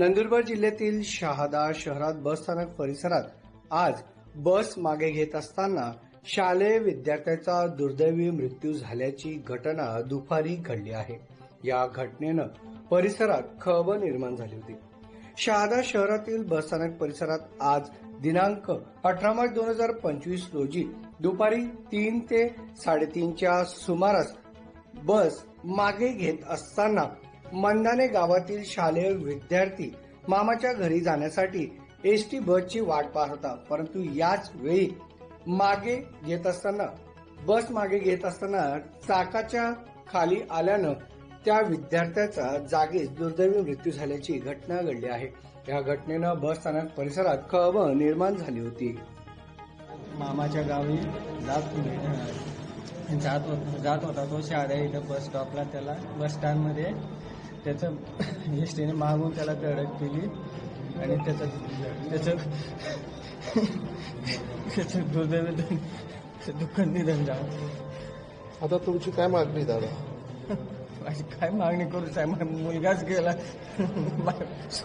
नंदुरबार जिल्ह्यातील शहादा शहरात बसस्थानक परिसरात आज बस मागे घेत असताना शालेय विद्यार्थ्याचा दुर्दैवी मृत्यू झाल्याची घटना दुपारी घडली आहे. या घटनेनं परिसरात खळबळ निर्माण झाली होती. शहादा शहरातील बसस्थानक परिसरात आज दिनांक अठरा मार्च दोन हजार पंचवीस रोजी दुपारी तीन ते साडेतीनच्या सुमारास बस मागे घेत असताना मंदाने गावातील शालेय विद्यार्थी मामाच्या घरी जाण्यासाठी एसटी बसची वाट पाहत होता. परंतु याच वेळी मागे घेत असताना बस मागे घेत असताना चाकाच्या खाली आल्यानं त्या विद्यार्थ्याचा जागीच दुर्दैवी मृत्यू झाल्याची घटना घडली आहे. या घटनेनं बस स्थानक परिसरात खळबळ निर्माण झाली होती. मामाच्या गावी जात जात होत जात होता तो शाळे इथं बस स्टॉपला त्याला बस स्टँडमध्ये त्याचं एस टीने मागून त्याला धडक केली. आणि त्याचं त्याचं त्याचं दुर्दैवी दुःख निधन झालं. आता तुमची काय मागणी दादा? माझी काय मागणी करू साहेब? मुलगाच गेला.